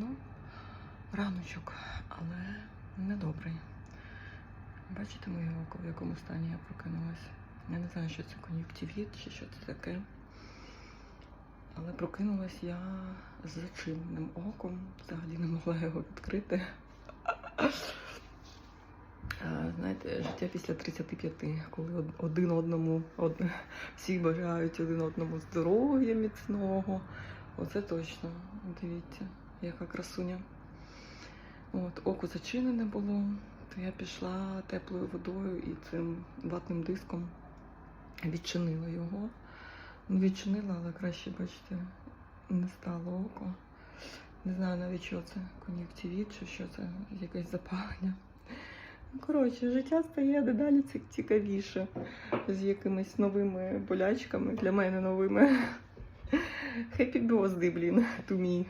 рано, раночок, але недобрий. Бачите моє око, в якому стані я прокинулась? Я не знаю, що це кон'юктивіт чи що це таке. Але прокинулась я з зачиненим оком, взагалі не могла його відкрити. Знаєте, життя після 35, коли один одному, од... всі бажають один одному здоров'я міцного. Оце точно. Дивіться, яка красуня. От, око зачинене було, то я пішла теплою водою і цим ватним диском відчинила його. Ну, відчинила, але краще, бачите, не стало око. Не знаю навіть, що це кон'юктивіт, чи що це якесь запалення. Ну, коротше, життя стає дедалі ці- цікавіше з якимись новими болячками, для мене новими. Happy birthday, блін, me.